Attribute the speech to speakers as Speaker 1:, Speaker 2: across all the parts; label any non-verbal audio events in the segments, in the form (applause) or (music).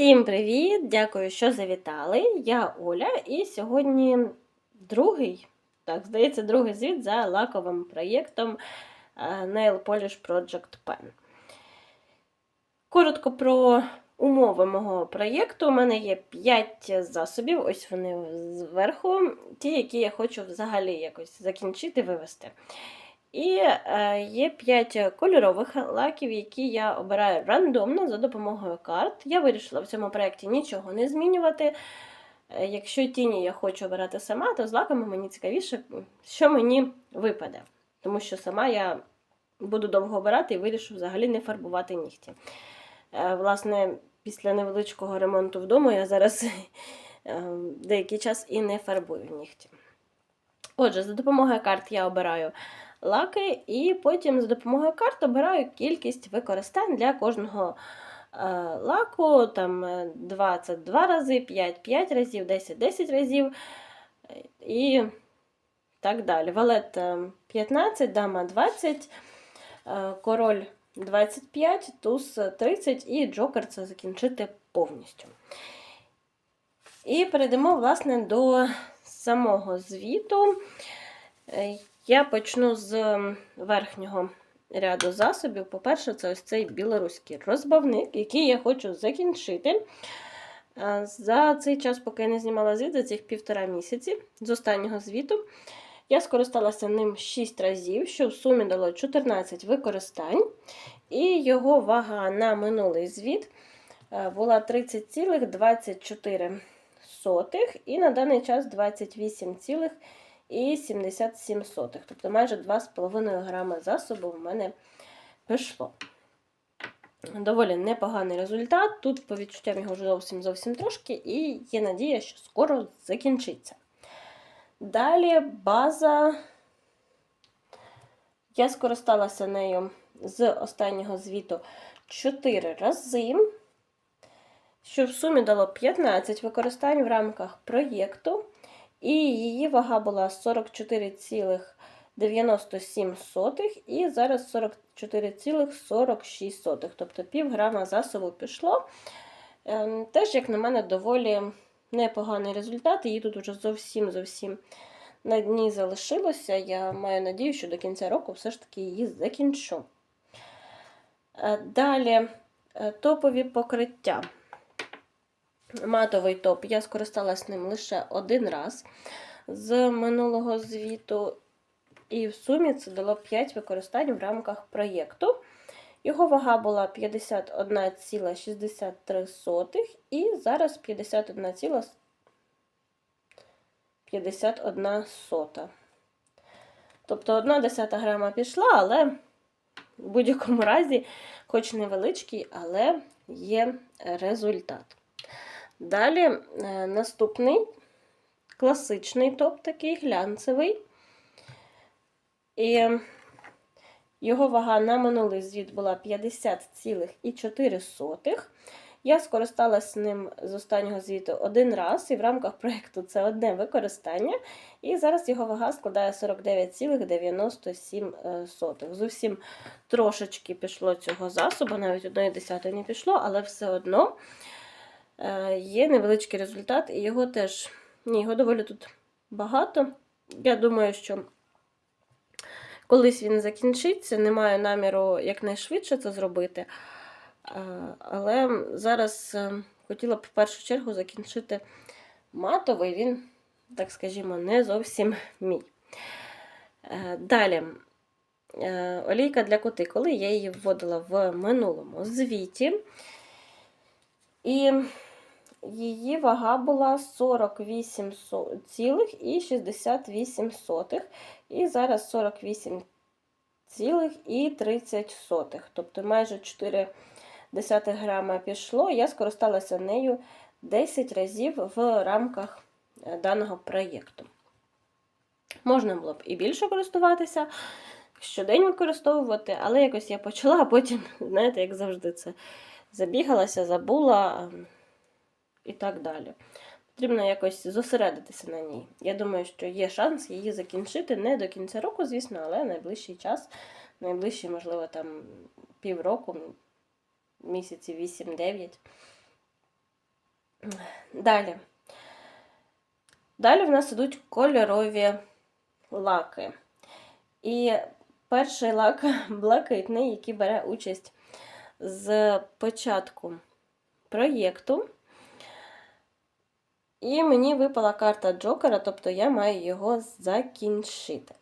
Speaker 1: Всім привіт! Дякую, що завітали. Я Оля, і сьогодні другий, так, здається, другий звіт за лаковим проєктом е, Nail Polish Project Pen. Коротко про умови мого проєкту. У мене є 5 засобів, ось вони зверху, ті, які я хочу взагалі якось закінчити, вивести. І е, є 5 кольорових лаків, які я обираю рандомно за допомогою карт. Я вирішила в цьому проєкті нічого не змінювати. Е, якщо тіні я хочу обирати сама, то з лаками мені цікавіше, що мені випаде. Тому що сама я буду довго обирати і вирішу взагалі не фарбувати нігті. Е, власне, після невеличкого ремонту вдома я зараз (laughs) деякий час і не фарбую нігті. Отже, за допомогою карт я обираю лаки, і потім за допомогою карт обираю кількість використань для кожного е, лаку. Там 22 рази, 5 5 разів, 10 10 разів і так далі. Валет 15, дама 20, е, король 25, туз 30 і джокер це закінчити повністю. І перейдемо, власне, до самого звіту. Я почну з верхнього ряду засобів. По-перше, це ось цей білоруський розбавник, який я хочу закінчити. За цей час, поки я не знімала звіт, за цих півтора місяці з останнього звіту, я скористалася ним 6 разів, що в сумі дало 14 використань. І його вага на минулий звіт е, була 30,24. І на даний час 28,7 і 77 сотих. Тобто майже 2,5 грами засобу в мене пішло. Доволі непоганий результат. Тут, по відчуттям, його вже зовсім зовсім трошки, і є надія, що скоро закінчиться. Далі база. Я скористалася нею з останнього звіту 4 рази, що в сумі дало 15 використань в рамках проєкту. І її вага була 44,97 і зараз 44,46. Тобто пів грама засобу пішло. Ем, теж, як на мене, доволі непоганий результат. Її тут вже зовсім зовсім на дні залишилося. Я маю надію, що до кінця року все ж таки її закінчу. Е, далі е, топові покриття матовий топ. Я скористалась ним лише один раз з минулого звіту. І в сумі це дало 5 використань в рамках проєкту. Його вага була 51,63 і зараз 51,51 сота. Тобто 1 десята грама пішла, але в будь-якому разі, хоч невеличкий, але є результат. Далі е, наступний класичний топ, такий глянцевий. І його вага на минулий звіт була 50,4. Я скористалася ним з останнього звіту один раз, і в рамках проєкту це одне використання. І зараз його вага складає 49,97. Зовсім трошечки пішло цього засобу, навіть одної десятої не пішло, але все одно. Е, є невеличкий результат, і його теж, ні, його доволі тут багато. Я думаю, що колись він закінчиться, не маю наміру якнайшвидше це зробити. Е, але зараз е, хотіла б в першу чергу закінчити матовий, він, так скажімо, не зовсім мій. Далі. Олійка для кутикули, я її вводила в минулому звіті. І Її вага була 48,68. І зараз 48,30. Тобто майже 4 десятих грама пішло. Я скористалася нею 10 разів в рамках е, даного проєкту. Можна було б і більше користуватися, щодень використовувати, але якось я почала, а потім, знаєте, як завжди, це забігалася, забула і так далі. Потрібно якось зосередитися на ній. Я думаю, що є шанс її закінчити не до кінця року, звісно, але найближчий час, найближчий, можливо, там півроку, місяці 8-9. Далі. Далі в нас ідуть кольорові лаки. І перший лак (laughs) блакитний, який бере участь з початку проєкту. І мені випала карта Джокера, тобто я маю його закінчити.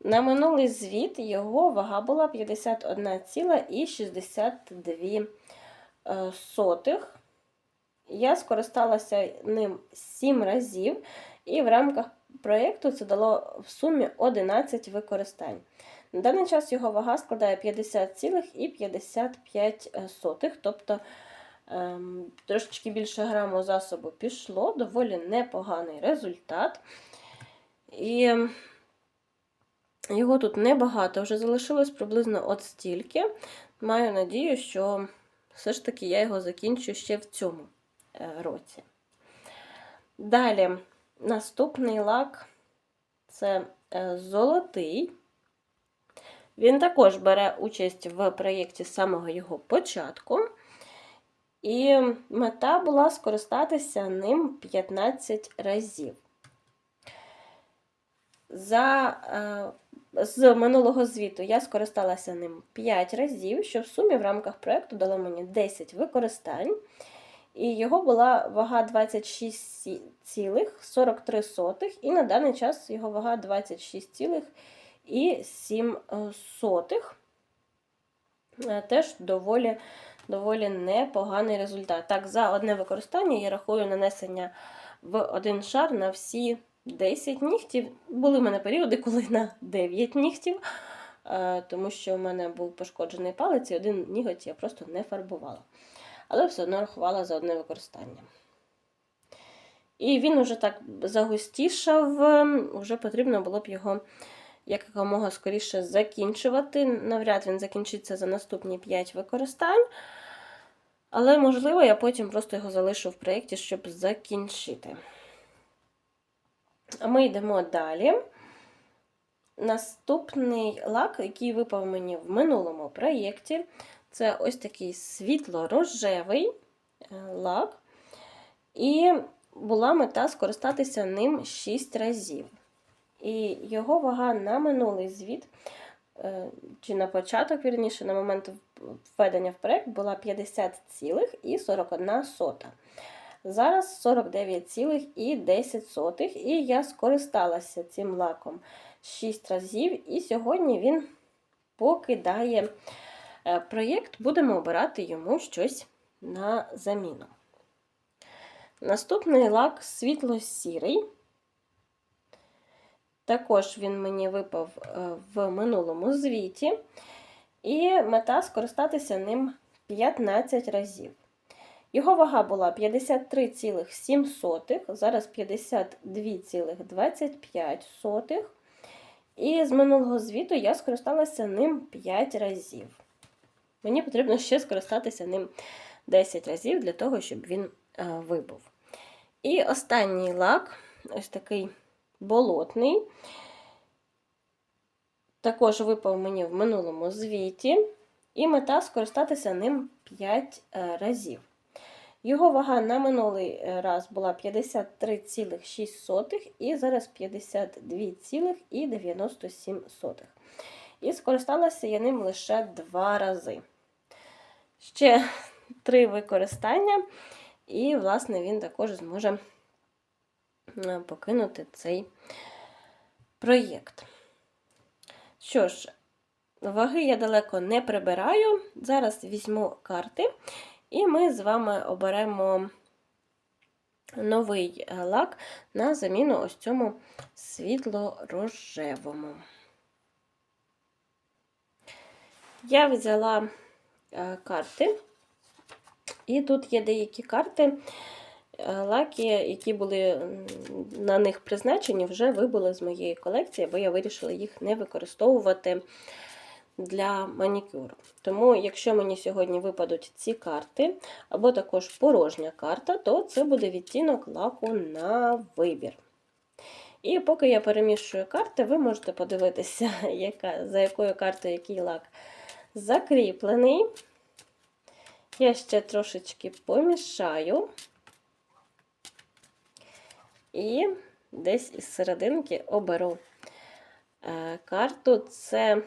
Speaker 1: На минулий звіт його вага була 51,62 е. Я скористалася ним 7 разів, і в рамках проєкту це дало в сумі 11 використань. На даний час його вага складає 50,55, тобто ем, трошечки більше граму засобу пішло, доволі непоганий результат. І його тут небагато, вже залишилось приблизно от стільки. Маю надію, що все ж таки я його закінчу ще в цьому е, році. Далі, наступний лак це е, золотий. Він також бере участь в проєкті з самого його початку. І мета була скористатися ним 15 разів. За, е, З минулого звіту я скористалася ним 5 разів, що в сумі в рамках проєкту дало мені 10 використань. І його була вага 26,43, і на даний час його вага 26,7. Е, Теж доволі доволі непоганий результат. Так, за одне використання я рахую нанесення в один шар на всі 10 нігтів. Були в мене періоди, коли на 9 нігтів, е, тому що в мене був пошкоджений палець і один ніготь я просто не фарбувала. Але все одно рахувала за одне використання. І він уже так загустішав, вже потрібно було б його якомога скоріше закінчувати. Навряд він закінчиться за наступні 5 використань. Але, можливо, я потім просто його залишу в проєкті, щоб закінчити. А ми йдемо далі. Наступний лак, який випав мені в минулому проєкті, це ось такий світло-рожевий е, лак. І була мета скористатися ним 6 разів. І його вага на минулий звіт, е, чи на початок, вірніше, на момент введення в проєкт була 50,41. Зараз 49,10. І я скористалася цим лаком 6 разів, і сьогодні він покидає е, проєкт, будемо обирати йому щось на заміну. Наступний лак світло-сірий. Також він мені випав е, в минулому звіті. І мета скористатися ним 15 разів. Його вага була 53,7, зараз 52,25. І з минулого звіту я скористалася ним 5 разів. Мені потрібно ще скористатися ним 10 разів для того, щоб він е, вибув. І останній лак ось такий болотний. Також випав мені в минулому звіті, і мета скористатися ним 5 е, разів. Його вага на минулий е, раз була 53,6 і зараз 52,97. І скористалася я ним лише два рази. Ще (laughs) три використання, і, власне, він також зможе покинути цей проєкт. Що ж, ваги я далеко не прибираю. Зараз візьму карти, і ми з вами оберемо новий е, лак на заміну ось цьому світло-рожевому. Я взяла е, карти, і тут є деякі карти, е, лаки, які були на них призначені, вже вибули з моєї колекції, бо я вирішила їх не використовувати для манікюру. Тому, якщо мені сьогодні випадуть ці карти, або також порожня карта, то це буде відтінок лаку на вибір. І поки я перемішую карти, ви можете подивитися, (laughs) яка, за якою картою який лак закріплений. Я ще трошечки помішаю. І десь із серединки оберу е, карту. Це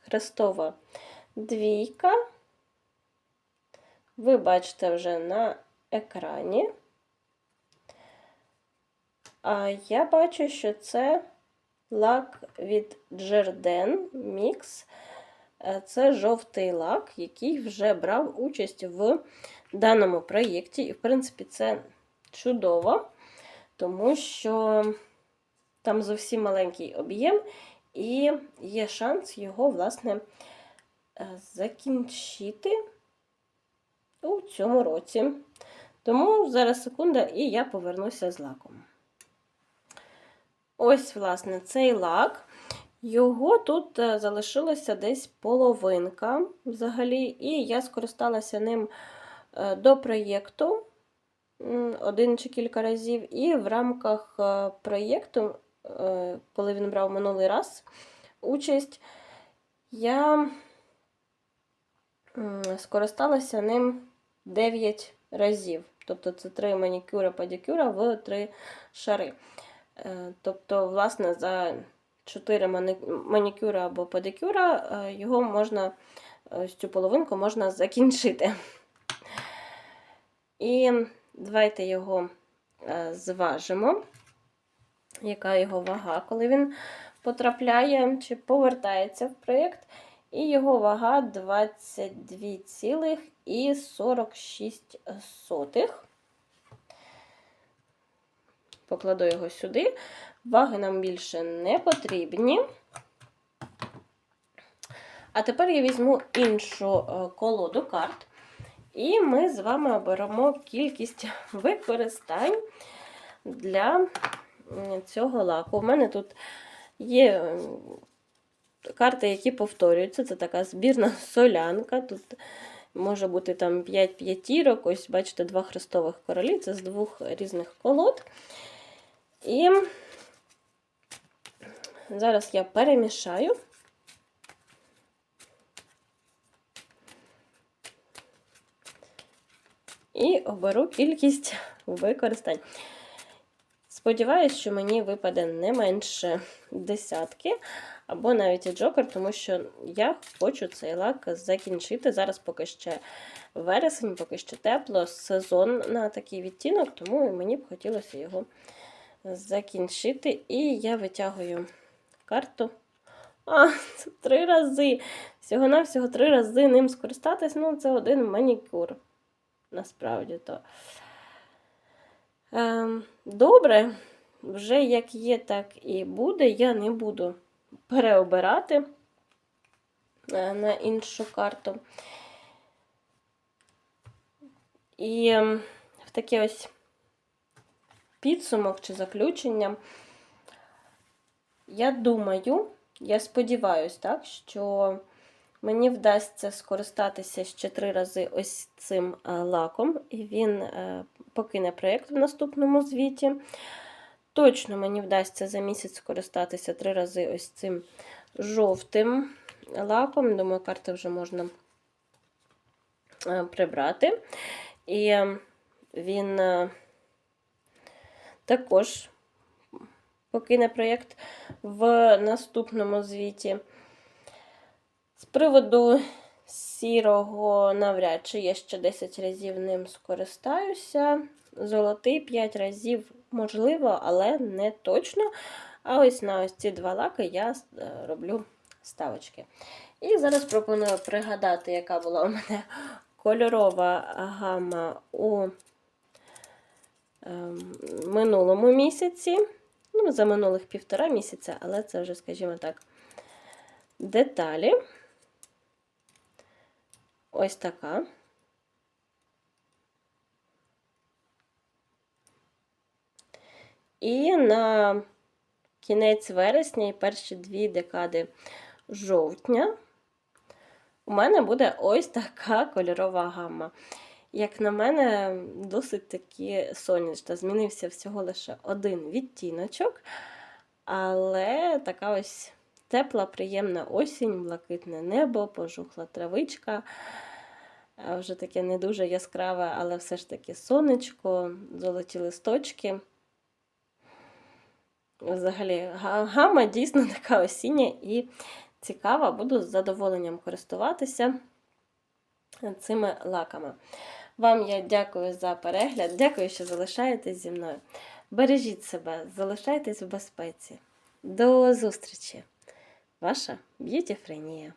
Speaker 1: Хрестова двійка. Ви бачите вже на екрані. А я бачу, що це лак від Джерден Mix. Е, Це жовтий лак, який вже брав участь в даному проєкті. І, в принципі, це чудово, тому що там зовсім маленький об'єм, і є шанс його, власне, е, закінчити у цьому році. Тому зараз секунда, і я повернуся з лаком. Ось, власне, цей лак. Його тут е, залишилося десь половинка взагалі, і я скористалася ним е, до проєкту один чи кілька разів, і в рамках е, проєкту, е, коли він брав минулий раз участь, я скористалася ним 9 разів. Тобто це 3 манікюра падікюра в 3 шари. Е, Тобто, власне, за 4 мані- манікюра або педикюра е, його можна, ось цю половинку можна закінчити. І давайте його е, зважимо, яка його вага, коли він потрапляє чи повертається в проєкт. І його вага 22,46. Покладу його сюди. Ваги нам більше не потрібні. А тепер я візьму іншу е, колоду карт, і ми з вами оберемо кількість (laughs) використань для цього лаку. У мене тут є карти, які повторюються. Це така збірна (laughs) солянка. Тут може бути там 5 п'ятірок. Ось, бачите, два хрестових королі, це з двох різних колод. І зараз я перемішаю. І оберу кількість використань. Сподіваюсь, що мені випаде не менше десятки, або навіть джокер, тому що я хочу цей лак закінчити. Зараз поки ще вересень, поки ще тепло, сезон на такий відтінок, тому мені б хотілося його закінчити. І я витягую карту. А, це три рази. Всього-навсього три рази ним скористатись. Ну, це один манікюр. Насправді то. Ем, добре, вже як є, так і буде. Я не буду переобирати е, на іншу карту. І ем, в таке ось підсумок чи заключення. Я думаю, я сподіваюся, так, що мені вдасться скористатися ще три рази ось цим е, лаком, і він е, покине проєкт в наступному звіті. Точно мені вдасться за місяць скористатися три рази ось цим жовтим лаком. Думаю, карти вже можна е, прибрати. І він також покине проєкт в наступному звіті. З приводу сірого, навряд чи я ще 10 разів ним скористаюся. Золотий 5 разів можливо, але не точно. А ось на ось ці два лаки я е, роблю ставочки. І зараз пропоную пригадати, яка була у мене кольорова гама у ем, минулому місяці. Ну, за минулих півтора місяця, але це вже, скажімо так, деталі. Ось така. І на кінець вересня і перші дві декади жовтня у мене буде ось така кольорова гамма. Як на мене, досить таки сонячна. Змінився всього лише один відтіночок, але така ось тепла, приємна осінь, блакитне небо, пожухла травичка. Вже таке не дуже яскраве, але все ж таки сонечко, золоті листочки. взагалі гама дійсно (laughs) така осіння і цікава. Буду з задоволенням користуватися цими лаками. Вам я дякую за перегляд, дякую, що залишаєтесь зі мною. Бережіть себе, залишайтесь в безпеці. До зустрічі! Ваша Б'юті Френія.